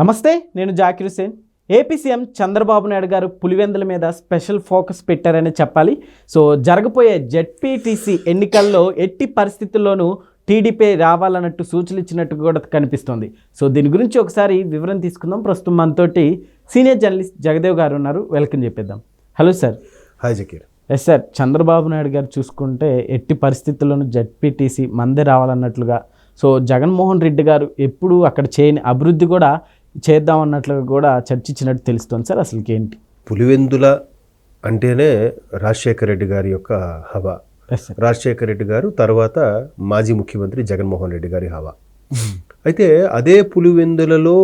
నమస్తే నేను Zakir Hussain AP CM Chandrababu Naidu garu Pulivendula మీద స్పెషల్ ఫోకస్ పెట్టారని చెప్పాలి. సో జరగబోయే జెడ్పీటీసీ ఎన్నికల్లో ఎట్టి పరిస్థితుల్లోనూ టీడీపీ రావాలన్నట్టు సూచనలు ఇచ్చినట్టు కూడా కనిపిస్తోంది. సో దీని గురించి ఒకసారి వివరణ తీసుకుందాం. ప్రస్తుతం మనతోటి సీనియర్ జర్నలిస్ట్ జగదేవ్ గారు ఉన్నారు. వెల్కమ్ చెప్పేద్దాం. Hello sir. Hi Zakir. Yes sir Chandrababu Naidu garu చూసుకుంటే ఎట్టి పరిస్థితుల్లోనూ జడ్పీటీసీ మందే రావాలన్నట్లుగా. సో జగన్మోహన్ రెడ్డి గారు ఎప్పుడు అక్కడ చేయని అభివృద్ధి కూడా చేద్దాం అన్నట్లుగా కూడా చర్చించినట్టు తెలుస్తుంది సార్ అసలుకి ఏంటి పులివెందుల అంటేనే రాజశేఖర రెడ్డి గారి యొక్క హవా. రాజశేఖర రెడ్డి గారు తర్వాత మాజీ ముఖ్యమంత్రి జగన్మోహన్ రెడ్డి గారి హవా. అయితే అదే పులివెందులలో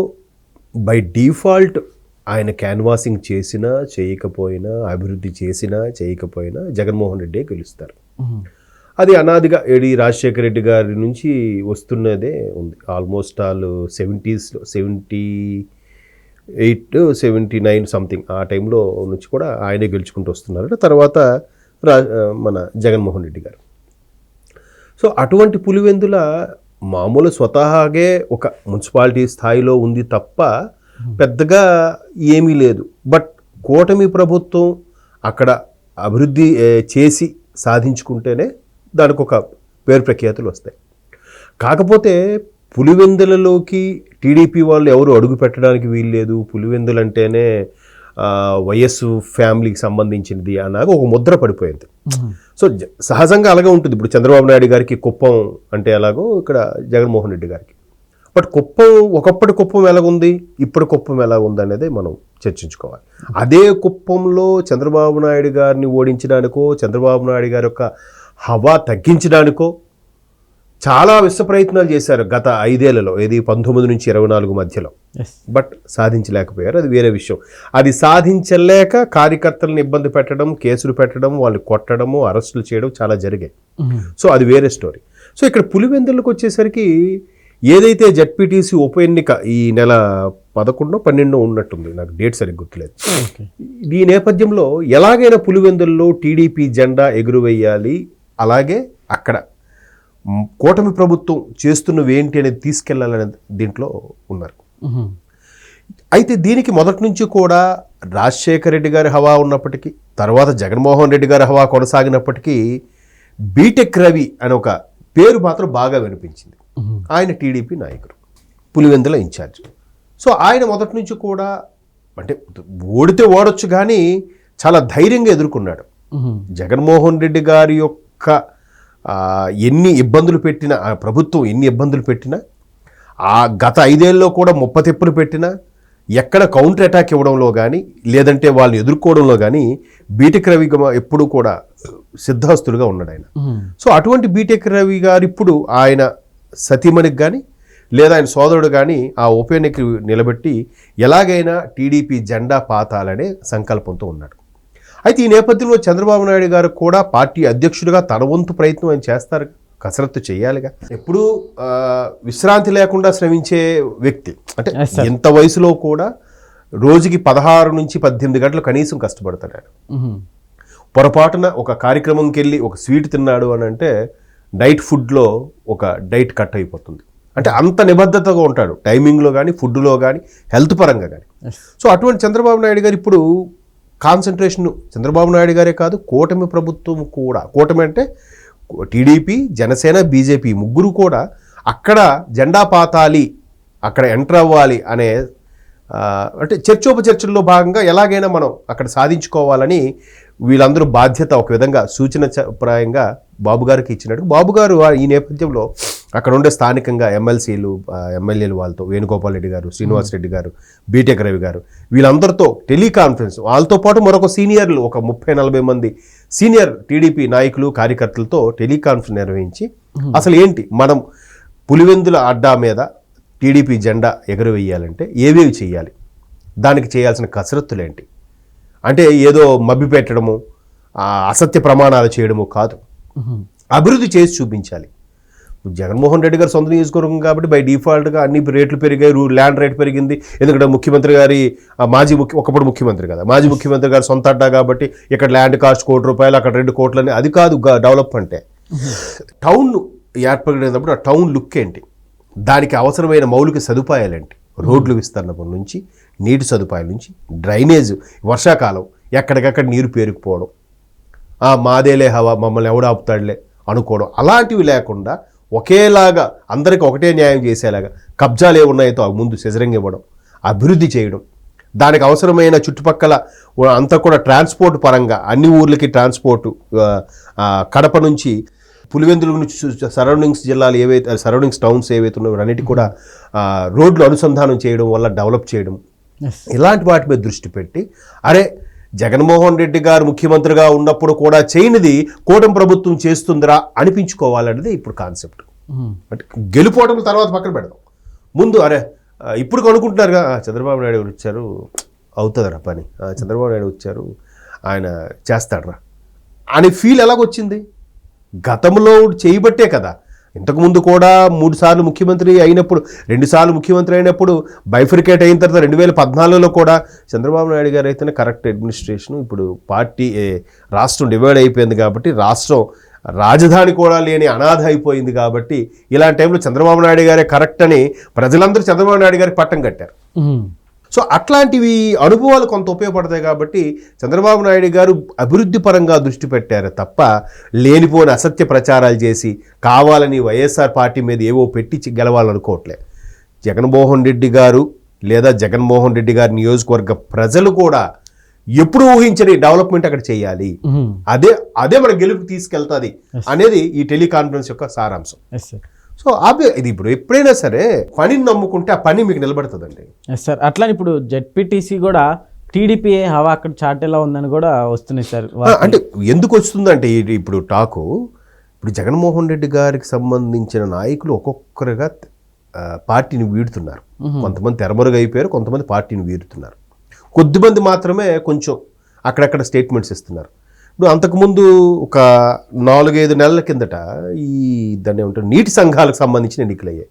బై డిఫాల్ట్ ఆయన క్యాన్వాసింగ్ చేసినా చేయకపోయినా అభివృద్ధి చేసినా చేయకపోయినా జగన్మోహన్ రెడ్డే గెలుస్తారు. అది అనాదిగా ఏడి రాజశేఖర రెడ్డి గారి నుంచి వస్తున్నదే ఉంది. Almost all సెవెంటీస్లో seventy eight seventy nine something ఆ టైంలో నుంచి కూడా ఆయనే గెలుచుకుంటూ వస్తున్నారు తర్వాత రా మన జగన్మోహన్ రెడ్డి గారు. సో అటువంటి పులివెందుల మామూలు స్వతహాగే ఒక మున్సిపాలిటీ స్థాయిలో ఉంది తప్ప పెద్దగా ఏమీ లేదు. బట్ కూటమి ప్రభుత్వం అక్కడ అభివృద్ధి చేసి సాధించుకుంటేనే దానికి ఒక పేరు ప్రఖ్యాతులు వస్తాయి. కాకపోతే పులివెందులలోకి టీడీపీ వాళ్ళు ఎవరు అడుగు పెట్టడానికి వీల్లేదు. పులివెందులు అంటేనే ఆ, వైఎస్ ఫ్యామిలీకి సంబంధించినది అన్నాక ఒక ముద్ర పడిపోయింది. సో జ- సహజంగా అలాగే ఉంటుంది. ఇప్పుడు చంద్రబాబు నాయుడు గారికి కుప్పం అంటే ఎలాగో ఇక్కడ జగన్మోహన్ రెడ్డి గారికి. బట్ కుప్పం ఒకప్పటి కుప్పం ఎలాగుంది? ఇప్పుడు కుప్పం ఎలా ఉంది అనేది మనం చర్చించుకోవాలి. అదే కుప్పంలో చంద్రబాబు నాయుడు గారిని ఓడించడానికో చంద్రబాబు నాయుడు గారి యొక్క హవా తగ్గించడానికో చాలా విశ్వ ప్రయత్నాలు చేశారు గత ఐదేళ్ళలో ఏది పంతొమ్మిది నుంచి ఇరవై నాలుగు మధ్యలో. బట్ సాధించలేకపోయారు అది వేరే విషయం. అది సాధించలేక కార్యకర్తలను ఇబ్బంది పెట్టడం కేసులు పెట్టడం వాళ్ళు కొట్టడము అరెస్టులు చేయడం చాలా జరిగాయి. సో అది వేరే స్టోరీ. సో ఇక్కడ పులివెందులకు వచ్చేసరికి ఏదైతే జడ్పీటీసీ ఉప ఎన్నిక ఈ నెల పదకొండో పన్నెండో ఉన్నట్టుంది నాకు డేట్ సరిగ్గా గుర్తులేదు. ఈ నేపథ్యంలో ఎలాగైనా పులివెందుల్లో టీడీపీ జెండా ఎగురువేయాలి అలాగే అక్కడ కూటమి ప్రభుత్వం చేస్తున్నవి ఏంటి అనేది తీసుకెళ్ళాలనే దీంట్లో ఉన్నారు. అయితే దీనికి మొదటి నుంచి కూడా రాజశేఖర రెడ్డి గారి హవా ఉన్నప్పటికీ తర్వాత జగన్మోహన్ రెడ్డి గారి హవా కొనసాగినప్పటికీ బీటెక్ రవి అనే ఒక పేరు మాత్రం బాగా వినిపించింది. ఆయన టీడీపీ నాయకుడు పులివెందుల ఇన్ఛార్జ్. సో ఆయన మొదటి నుంచి కూడా అంటే ఓడితే ఓడొచ్చు కానీ చాలా ధైర్యంగా ఎదుర్కొన్నాడు. జగన్మోహన్ రెడ్డి గారి యొక్క ఆ, ఎన్ని ఇబ్బందులు పెట్టినా ఆ ప్రభుత్వం ఎన్ని ఇబ్బందులు పెట్టినా ఆ గత ఐదేళ్ళలో కూడా ముప్పతిప్పులు పెట్టినా ఎక్కడ కౌంటర్ అటాక్ ఇవ్వడంలో కానీ లేదంటే వాళ్ళు ఎదుర్కోవడంలో కానీ బీటెక్ రవి ఎప్పుడూ కూడా సిద్ధహస్తులుగా ఉన్నాడు ఆయన. సో అటువంటి బీటెక్ రవి గారు ఇప్పుడు ఆయన సతీమణికి కానీ లేదా ఆయన సోదరుడు కానీ ఆ ఉప ఎన్నిక నిలబెట్టి ఎలాగైనా టీడీపీ జెండా పాతాలనే సంకల్పంతో ఉన్నాడు. అయితే ఈ నేపథ్యంలో చంద్రబాబు నాయుడు గారు కూడా పార్టీ అధ్యక్షుడిగా తన వంతు ప్రయత్నం ఆయన చేస్తారు కసరత్తు చేయాలిగా. ఎప్పుడూ విశ్రాంతి లేకుండా శ్రమించే వ్యక్తి. అంటే. ఎంత వయసులో కూడా రోజుకి పదహారు నుంచి పద్దెనిమిది గంటలు కనీసం కష్టపడతాడు పొరపాటున ఒక కార్యక్రమంకి వెళ్ళి ఒక స్వీట్ తిన్నాడు అని అంటే డైట్ ఫుడ్లో ఒక డైట్ కట్ అయిపోతుంది. అంటే అంత నిబద్ధతగా ఉంటాడు. టైమింగ్లో కానీ ఫుడ్లో కానీ హెల్త్ పరంగా కానీ సో అటువంటి చంద్రబాబు నాయుడు గారు ఇప్పుడు కాన్సన్ట్రేషన్ చంద్రబాబు నాయుడు గారే కాదు కూటమి ప్రభుత్వం కూడా. కూటమి అంటే టీడీపీ జనసేన బీజేపీ ముగ్గురు కూడా అక్కడ జెండా పాతాలి అక్కడ ఎంటర్ అవ్వాలి అనే అంటే చర్చోపచర్చల్లో భాగంగా ఎలాగైనా మనం అక్కడ సాధించుకోవాలని వీళ్ళందరూ బాధ్యత ఒక విధంగా సూచన ప్రాయంగా బాబుగారికి ఇచ్చినట్టు బాబుగారు ఆ- ఈ నేపథ్యంలో అక్కడ ఉండే స్థానికంగా ఎమ్మెల్సీలు ఎమ్మెల్యేలు వాళ్ళతో వేణుగోపాల్ రెడ్డి గారు శ్రీనివాస్ రెడ్డి గారు బీటెక్ రవి గారు వీళ్ళందరితో టెలికాన్ఫరెన్స్ వాళ్ళతో పాటు మరొక సీనియర్లు ఒక ముప్పై నలభై మంది సీనియర్ టీడీపీ నాయకులు కార్యకర్తలతో టెలికాన్ఫరెన్స్ నిర్వహించి అసలు ఏంటి? మనం పులివెందుల అడ్డా మీద టీడీపీ జెండా ఎగురవేయాలంటే ఏవేవి చేయాలి? దానికి చేయాల్సిన కసరత్తులేంటి? అంటే ఏదో మభ్య పెట్టడము అసత్య ప్రమాణాలు చేయడము కాదు. అభివృద్ధి చేసి చూపించాలి. జగన్మోహన్ రెడ్డి గారు సొంత నియోజకవర్గం కాబట్టి బై డిఫాల్ట్గా అన్ని రేట్లు పెరిగాయి ల్యాండ్ రేట్ పెరిగింది. ఎందుకంటే ముఖ్యమంత్రి గారి మాజీ ముఖ్య ఒకప్పుడు ముఖ్యమంత్రి కదా. మాజీ ముఖ్యమంత్రి గారు సొంత అడ్డా కాబట్టి ఇక్కడ ల్యాండ్ కాస్ట్ కోటి రూపాయలు అక్కడ రెండు కోట్లని అది కాదు డెవలప్ అంటే టౌన్ ఏర్పడినప్పుడు ఆ టౌన్ లుక్ ఏంటి? దానికి అవసరమైన మౌలిక సదుపాయాలేంటి రోడ్లు విస్తరణం నుంచి నీటి సదుపాయం నుంచి డ్రైనేజ్ వర్షాకాలం ఎక్కడికక్కడ నీరు పేరుకుపోవడం మాదేలే హవా మమ్మల్ని ఎవడు ఆపుతాడులే అనుకోవడం అలాంటివి లేకుండా ఒకేలాగా అందరికి ఒకటే న్యాయం చేసేలాగా కబ్జాలు ఏ ఉన్నాయో అవి ముందు సెజరింగ్ ఇవ్వడం అభివృద్ధి చేయడం. దానికి అవసరమైన చుట్టుపక్కల అంతా కూడా ట్రాన్స్పోర్ట్ పరంగా అన్ని ఊర్లకి ట్రాన్స్పోర్ట్ కడప నుంచి పులివెందుల నుంచి సరౌండింగ్స్ జిల్లాలు ఏవైతే సరౌండింగ్స్ టౌన్స్ ఏవైతే ఉన్నాయో అన్నిటికీ కూడా రోడ్లు అనుసంధానం చేయడం వల్ల డెవలప్ చేయడం. ఇలాంటి వాటి మీద దృష్టి పెట్టి అరే జగన్మోహన్ రెడ్డి గారు ముఖ్యమంత్రిగా ఉన్నప్పుడు కూడా చేయనిది కూటమి ప్రభుత్వం చేస్తుందిరా అనిపించుకోవాలనేది ఇప్పుడు కాన్సెప్ట్. అంటే గెలుపోవడం తర్వాత పక్కన పెడదాం. ముందు అరే ఇప్పుడు కనుక్కుంటున్నారుగా. చంద్రబాబు నాయుడు వచ్చారు అవుతుందిరా పని. చంద్రబాబు నాయుడు వచ్చారు ఆయన చేస్తాడరా. అనే ఫీల్ ఎలాగొచ్చింది? గతంలో చేయబట్టే కదా. ఇంతకుముందు కూడా మూడుసార్లు ముఖ్యమంత్రి అయినప్పుడు రెండుసార్లు ముఖ్యమంత్రి అయినప్పుడు బైఫరికేట్ అయిన తర్వాత రెండు వేల పద్నాలుగులో కూడా చంద్రబాబు నాయుడు గారు అయితేనే కరెక్ట్ అడ్మినిస్ట్రేషన్ ఇప్పుడు పార్టీ రాష్ట్రం డివైడ్ అయిపోయింది కాబట్టి రాష్ట్రం రాజధాని కూడా లేని అనాథ అయిపోయింది కాబట్టి ఇలాంటి టైంలో చంద్రబాబు నాయుడు గారే కరెక్ట్ అని ప్రజలందరూ చంద్రబాబు నాయుడు గారికి పట్టం కట్టారు. సో అట్లాంటివి అనుభవాలు కొంత ఉపయోగపడతాయి కాబట్టి చంద్రబాబు నాయుడు గారు అభివృద్ధి పరంగా దృష్టి పెట్టారు తప్ప లేనిపోని అసత్య ప్రచారాలు చేసి కావాలని వైఎస్ఆర్ పార్టీ మీద ఏవో పెట్టి గెలవాలనుకోవట్లే. జగన్మోహన్ రెడ్డి గారు లేదా జగన్మోహన్ రెడ్డి గారి నియోజకవర్గ ప్రజలు కూడా ఎప్పుడు ఊహించని డెవలప్మెంట్ అక్కడ చేయాలి. అదే అదే మన గెలుపు తీసుకెళ్తుంది అనేది ఈ టెలికాన్ఫరెన్స్ యొక్క సారాంశం. సో ఆబ్వియ ఇది ఇప్పుడు ఎప్పుడైనా సరే పనిని నమ్ముకుంటే ఆ పని మీకు నిలబడుతుందండి. సార్ అట్లా ఇప్పుడు జెడ్పీటీసీ కూడా టీడీపీ హవా అక్కడ చాటేలా ఉందని కూడా వస్తున్నాయి సార్ అంటే ఎందుకు వస్తుందంటే ఇప్పుడు టాకు ఇప్పుడు జగన్మోహన్ రెడ్డి గారికి సంబంధించిన నాయకులు ఒక్కొక్కరుగా పార్టీని వీడుతున్నారు. కొంతమంది తెరమరుగు అయిపోయారు కొంతమంది పార్టీని వీడుతున్నారు. కొద్దిమంది మాత్రమే కొంచెం అక్కడక్కడ స్టేట్మెంట్స్ ఇస్తున్నారు. ఇప్పుడు అంతకుముందు ఒక నాలుగైదు నెలల కిందట ఈ దాన్ని ఏమంటారు నీటి సంఘాలకు సంబంధించిన ఎన్నికలు అయ్యాయి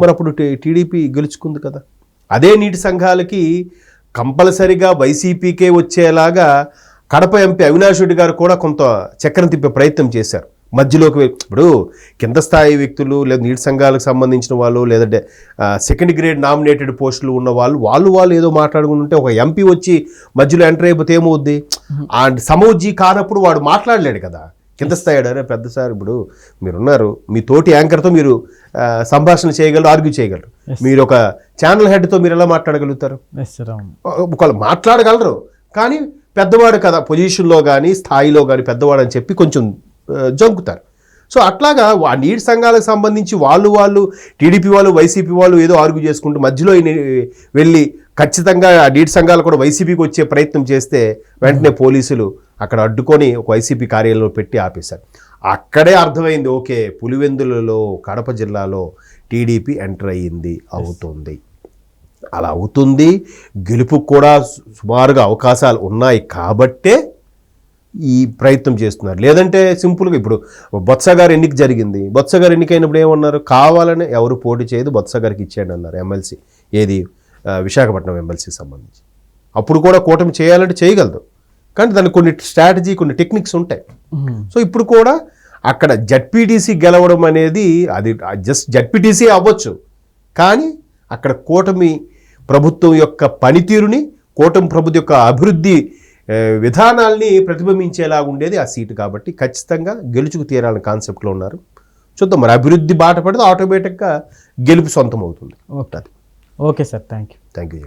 మరి అప్పుడు టీడీపీ గెలుచుకుంది కదా. అదే నీటి సంఘాలకి కంపల్సరిగా వైసీపీకే వచ్చేలాగా కడప ఎంపీ అవినాష్ రెడ్డి గారు కూడా కొంత చక్రం తిప్పే ప్రయత్నం చేశారు. మధ్యలోకి ఇప్పుడు కింద స్థాయి వ్యక్తులు లేదా నీటి సంఘాలకు సంబంధించిన వాళ్ళు లేదంటే సెకండ్ గ్రేడ్ నామినేటెడ్ పోస్టులు ఉన్న వాళ్ళు వాళ్ళు వాళ్ళు ఏదో మాట్లాడుకుంటుంటే ఒక ఎంపీ వచ్చి మధ్యలో ఎంటర్ అయిపోతే ఏమవుద్ది? ఆ సమౌజ్జీ కానప్పుడు వాడు మాట్లాడలేడు కదా. కింద స్థాయి అరే పెద్ద సార్ ఇప్పుడు మీరున్నారు. మీ తోటి యాంకర్తో మీరు సంభాషణ చేయగలరు ఆర్గ్యూ చేయగలరు. మీరు ఒక ఛానల్ హెడ్తో మీరు ఎలా మాట్లాడగలుగుతారు? ఒకళ్ళు మాట్లాడగలరు. కానీ పెద్దవాడు కదా పొజిషన్లో కానీ స్థాయిలో కానీ పెద్దవాడు అని చెప్పి కొంచెం జంకుతారు. సో అట్లాగా ఆ నీటి సంఘాలకు సంబంధించి వాళ్ళు వాళ్ళు టీడీపీ వాళ్ళు వైసీపీ వాళ్ళు ఏదో ఆర్గ్యూ చేసుకుంటూ మధ్యలో వెళ్ళి ఖచ్చితంగా ఆ నీటి సంఘాలు కూడా వైసీపీకి వచ్చే ప్రయత్నం చేస్తే వెంటనే పోలీసులు అక్కడ అడ్డుకొని ఒక వైసీపీ కార్యాలయంలో పెట్టి ఆపేశారు. అక్కడే అర్థమైంది ఓకే పులివెందులలో కడప జిల్లాలో టీడీపీ ఎంటర్ అయ్యింది అవుతుంది. అలా అవుతుంది గెలుపుకు కూడా సుమారుగా అవకాశాలు ఉన్నాయి కాబట్టే ఈ ప్రయత్నం చేస్తున్నారు. లేదంటే సింపుల్గా ఇప్పుడు బొత్స గారు ఎన్నిక జరిగింది. బొత్స గారు ఎన్నికైనప్పుడు ఏమన్నారు? కావాలని ఎవరు పోటీ చేయదు బొత్స గారికి ఇచ్చేయండి అన్నారు ఎమ్మెల్సీ. ఏది? విశాఖపట్నం ఎమ్మెల్సీ సంబంధించి. అప్పుడు కూడా కూటమి చేయాలంటే చేయగలదు. కానీ దానికి కొన్ని స్ట్రాటజీ కొన్ని టెక్నిక్స్ ఉంటాయి. సో ఇప్పుడు కూడా అక్కడ జడ్పీటీసీ గెలవడం అనేది అది జస్ట్ జడ్పీటీసీ అవ్వచ్చు. కానీ అక్కడ కూటమి ప్రభుత్వం యొక్క పనితీరుని కూటమి ప్రభుత్వం యొక్క అభివృద్ధి విధానాల్ని ప్రతిబింబించేలా ఉండేది ఆ సీటు కాబట్టి ఖచ్చితంగా గెలుచుకు తీరాలని కాన్సెప్ట్లో ఉన్నారు. చూద్దాం మరి అభివృద్ధి బాట పడితే ఆటోమేటిక్గా గెలుపు సొంతం అవుతుంది okay. Okay sir. Thank you. Thank you